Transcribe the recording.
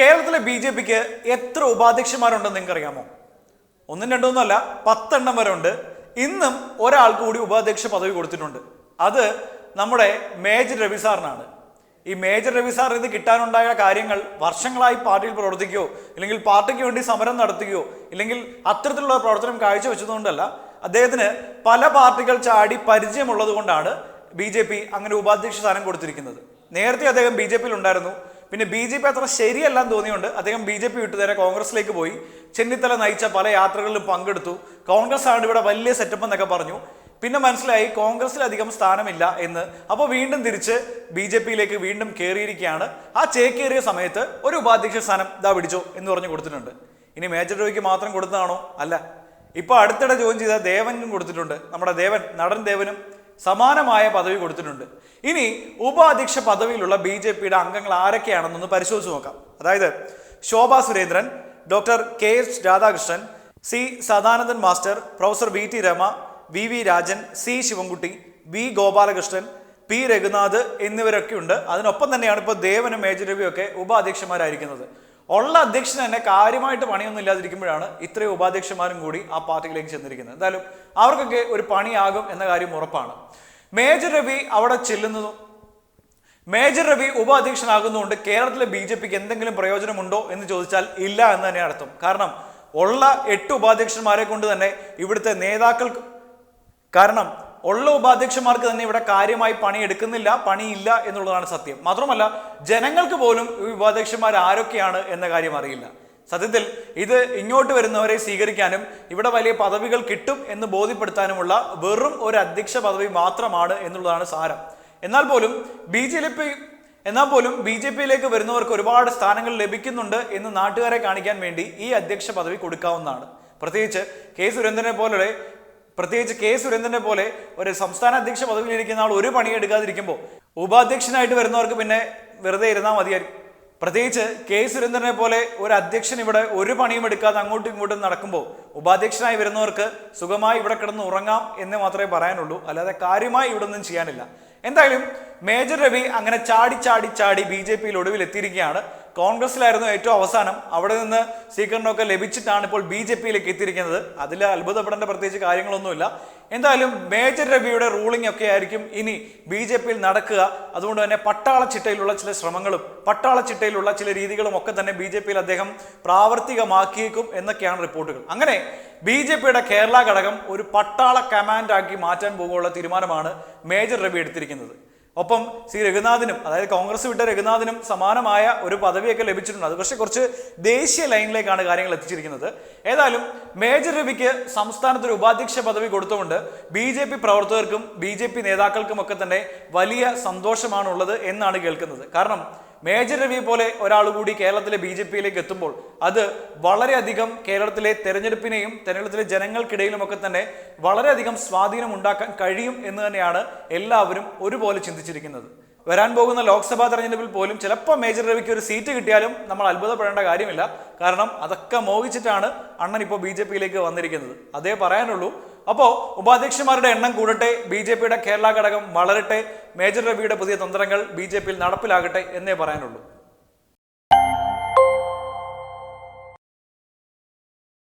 കേരളത്തിലെ B J പിക്ക് എത്ര ഉപാധ്യക്ഷന്മാരുണ്ടെന്ന് നിങ്ങൾക്ക് അറിയാമോ ഒന്നും രണ്ടൊന്നുമല്ല പത്തെണ്ണം വരെ ഉണ്ട്. ഇന്നും ഒരാൾക്ക് കൂടി ഉപാധ്യക്ഷ പദവി കൊടുത്തിട്ടുണ്ട്. അത് നമ്മുടെ മേജർ രവി സാറിനാണ്. ഈ മേജർ രവി സാർ ഇത് കിട്ടാനുണ്ടായ കാര്യങ്ങൾ വർഷങ്ങളായി പാർട്ടിയിൽ പ്രവർത്തിക്കുകയോ ഇല്ലെങ്കിൽ പാർട്ടിക്ക് വേണ്ടി സമരം നടത്തുകയോ ഇല്ലെങ്കിൽ അത്തരത്തിലുള്ള പ്രവർത്തനം കാഴ്ചവെച്ചതുകൊണ്ടല്ല അദ്ദേഹത്തിന് പല പാർട്ടികൾ ചാടി പരിചയമുള്ളത് കൊണ്ടാണ് ബി ജെ പി അങ്ങനെ ഉപാധ്യക്ഷ സ്ഥാനം കൊടുത്തിരിക്കുന്നത്. നേരത്തെ അദ്ദേഹം ബി ജെ പിയിൽ ഉണ്ടായിരുന്നു. പിന്നെ ബി ജെ പി അത്ര ശരിയല്ലെന്ന് തോന്നിയുകൊണ്ട് അദ്ദേഹം ബി ജെ പി വിട്ടു നേരെ കോൺഗ്രസിലേക്ക് പോയി. ചെന്നിത്തല നയിച്ച പല യാത്രകളിലും പങ്കെടുത്തു. കോൺഗ്രസ് ആണ് ഇവിടെ വലിയ സെറ്റപ്പ് എന്നൊക്കെ പറഞ്ഞു. പിന്നെ മനസ്സിലായി കോൺഗ്രസിൽ അധികം സ്ഥാനമില്ല എന്ന്. അപ്പോൾ വീണ്ടും തിരിച്ച് ബി ജെ പിയിലേക്ക് വീണ്ടും കയറിയിരിക്കുകയാണ് ആ ചേക്കേറിയ സമയത്ത് ഒരു ഉപാധ്യക്ഷ സ്ഥാനം ഇതാ പിടിച്ചോ എന്ന് പറഞ്ഞു കൊടുത്തിട്ടുണ്ട്. ഇനി മേജർ രവിക്ക് മാത്രം കൊടുത്തതാണോ? അല്ല. ഇപ്പോൾ അടുത്തിടെ ജോയിൻ ചെയ്ത ദേവനും കൊടുത്തിട്ടുണ്ട്. നമ്മുടെ ദേവൻ നടൻ ദേവനും സമാനമായ പദവി കൊടുത്തിട്ടുണ്ട്. ഇനി ഉപാധ്യക്ഷ പദവിയിലുള്ള ബി ജെ പിയുടെ അംഗങ്ങൾ ആരൊക്കെയാണെന്നൊന്ന് പരിശോധിച്ച് നോക്കാം. അതായത് Shobha Surendran doctor K S Radhakrishnan C Sadanandan master professor V T Rama V V Rajan C Sivankutty V Gopalakrishnan P Raghunath എന്നിവരൊക്കെ ഉണ്ട് അതിനൊപ്പം തന്നെയാണ് ഇപ്പോൾ ദേവനും മേജർ രവിയൊക്കെ ഉപാധ്യക്ഷന്മാരായിരിക്കുന്നത്. ഉള്ള അധ്യക്ഷൻ തന്നെ കാര്യമായിട്ട് പണിയൊന്നും ഇല്ലാതിരിക്കുമ്പോഴാണ് ഇത്രയും ഉപാധ്യക്ഷന്മാരും കൂടി ആ പാർട്ടിയിലേക്ക് ചെന്നിരിക്കുന്നത്. എന്തായാലും അവർക്കൊക്കെ ഒരു പണിയാകും എന്ന കാര്യം ഉറപ്പാണ്. മേജർ രവി അവിടെ ചെല്ലുന്നതും മേജർ രവി ഉപാധ്യക്ഷനാകുന്നതുകൊണ്ട് കേരളത്തിലെ ബി ജെ പിക്ക് എന്തെങ്കിലും പ്രയോജനമുണ്ടോ എന്ന് ചോദിച്ചാൽ ഇല്ല എന്ന് തന്നെ അർത്ഥം. കാരണം ഉള്ള എട്ട് ഉപാധ്യക്ഷന്മാരെ കൊണ്ട് തന്നെ ഇവിടുത്തെ നേതാക്കൾക്ക് കാരണം ഉള്ള ഉപാധ്യക്ഷന്മാർക്ക് തന്നെ ഇവിടെ കാര്യമായി പണി എടുക്കുന്നില്ല പണിയില്ല എന്നുള്ളതാണ് സത്യം. മാത്രമല്ല ജനങ്ങൾക്ക് പോലും ഈ ഉപാധ്യക്ഷന്മാർ ആരൊക്കെയാണ് എന്ന കാര്യം അറിയില്ല. സത്യത്തിൽ ഇത് ഇങ്ങോട്ട് വരുന്നവരെ സ്വീകരിക്കാനും ഇവിടെ വലിയ പദവികൾ കിട്ടും എന്ന് ബോധ്യപ്പെടുത്താനുമുള്ള വെറും ഒരു അധ്യക്ഷ പദവി മാത്രമാണ് എന്നുള്ളതാണ് സാരം. എന്നാൽ പോലും ബി ജെ പി എന്നാൽ പോലും ബി ജെ പിയിലേക്ക് വരുന്നവർക്ക് ഒരുപാട് സ്ഥാനങ്ങൾ ലഭിക്കുന്നുണ്ട് എന്ന് നാട്ടുകാരെ കാണിക്കാൻ വേണ്ടി ഈ അധ്യക്ഷ പദവി കൊടുക്കാവുന്നതാണ്. പ്രത്യേകിച്ച് കെ സുരേന്ദ്രനെ പോലെ പ്രത്യേകിച്ച് കെ സുരേന്ദ്രനെ പോലെ ഒരു സംസ്ഥാന അധ്യക്ഷ പദവിയിലിരിക്കുന്ന ആൾ ഒരു പണി എടുക്കാതിരിക്കുമ്പോൾ ഉപാധ്യക്ഷനായിട്ട് വരുന്നവർക്ക് പിന്നെ വെറുതെ ഇരുന്നാൽ മതിയായിരിക്കും. പ്രത്യേകിച്ച് കെ സുരേന്ദ്രനെ പോലെ ഒരു അധ്യക്ഷൻ ഇവിടെ ഒരു പണിയും എടുക്കാതെ അങ്ങോട്ടും ഇങ്ങോട്ടും നടക്കുമ്പോൾ ഉപാധ്യക്ഷനായി വരുന്നവർക്ക് സുഖമായി ഇവിടെ കിടന്ന് ഉറങ്ങാം എന്ന് മാത്രമേ പറയാനുള്ളൂ. അല്ലാതെ കാര്യമായി ഇവിടെ ഒന്നും ചെയ്യാനില്ല. എന്തായാലും മേജർ രവി അങ്ങനെ ചാടി ചാടി ചാടി ബി ജെ പിയിൽ ഒടുവിൽ എത്തിയിരിക്കുകയാണ് കോൺഗ്രസിലായിരുന്നു ഏറ്റവും അവസാനം. അവിടെ നിന്ന് സ്വീകരണമൊക്കെ ലഭിച്ചിട്ടാണ് ഇപ്പോൾ ബി ജെ പിയിലേക്ക് എത്തിയിരിക്കുന്നത്. അതിൽ അത്ഭുതപ്പെടേണ്ട പ്രത്യേകിച്ച് കാര്യങ്ങളൊന്നുമില്ല. എന്തായാലും മേജർ രവിയുടെ റൂളിംഗ് ഒക്കെ ആയിരിക്കും ഇനി ബി ജെ പിയിൽ നടക്കുക. അതുകൊണ്ട് തന്നെ പട്ടാള ചിട്ടയിലുള്ള ചില ശ്രമങ്ങളും പട്ടാള ചിട്ടയിലുള്ള ചില രീതികളും ഒക്കെ തന്നെ ബി ജെ പിയിൽ അദ്ദേഹം പ്രാവർത്തികമാക്കിയേക്കും എന്നൊക്കെയാണ് റിപ്പോർട്ടുകൾ. അങ്ങനെ ബി ജെ പിയുടെ കേരള ഘടകം ഒരു പട്ടാള കമാൻഡാക്കി മാറ്റാൻ പോകുള്ള തീരുമാനമാണ് മേജർ രവി എടുത്തിരിക്കുന്നത്. ഒപ്പം സി രഘുനാഥിനും അതായത് കോൺഗ്രസ് വിട്ട രഘുനാഥിനും സമാനമായ ഒരു പദവിയൊക്കെ ലഭിച്ചിട്ടുണ്ട്. അത് പക്ഷേ കുറച്ച് ദേശീയ ലൈനിലേക്കാണ് കാര്യങ്ങൾ എത്തിച്ചിരിക്കുന്നത്. ഏതായാലും മേജർ രവിക്ക് സംസ്ഥാനത്ത് ഒരു ഉപാധ്യക്ഷ പദവി കൊടുത്തുകൊണ്ട് ബി ജെ പി പ്രവർത്തകർക്കും ബി ജെ പി നേതാക്കൾക്കും ഒക്കെ തന്നെ വലിയ സന്തോഷമാണുള്ളത് എന്നാണ് കേൾക്കുന്നത്. കാരണം മേജർ രവി പോലെ ഒരാൾ കൂടി കേരളത്തിലെ ബി ജെ പിയിലേക്ക് എത്തുമ്പോൾ അത് വളരെയധികം കേരളത്തിലെ തെരഞ്ഞെടുപ്പിനെയും തെരഞ്ഞെടുപ്പിലെ ജനങ്ങൾക്കിടയിലുമൊക്കെ തന്നെ വളരെയധികം സ്വാധീനം ഉണ്ടാക്കാൻ കഴിയും എന്ന് തന്നെയാണ് എല്ലാവരും ഒരുപോലെ ചിന്തിച്ചിരിക്കുന്നത്. വരാൻ പോകുന്ന ലോക്സഭാ തെരഞ്ഞെടുപ്പിൽ പോലും ചിലപ്പോൾ മേജർ രവിക്ക് ഒരു സീറ്റ് കിട്ടിയാലും നമ്മൾ അത്ഭുതപ്പെടേണ്ട കാര്യമില്ല. കാരണം അതൊക്കെ മോഹിച്ചിട്ടാണ് അണ്ണൻ ഇപ്പോൾ ബി ജെ പിയിലേക്ക് വന്നിരിക്കുന്നത്. അതേ പറയാനുള്ളൂ. അപ്പോൾ ഉപാധ്യക്ഷന്മാരുടെ എണ്ണം കൂടട്ടെ ബി ജെ പിയുടെ കേരള ഘടകം വളരട്ടെ മേജർ രവിയുടെ പുതിയ തന്ത്രങ്ങൾ ബി ജെ പിയിൽ നടപ്പിലാകട്ടെ എന്നേ പറയാനുള്ളൂ.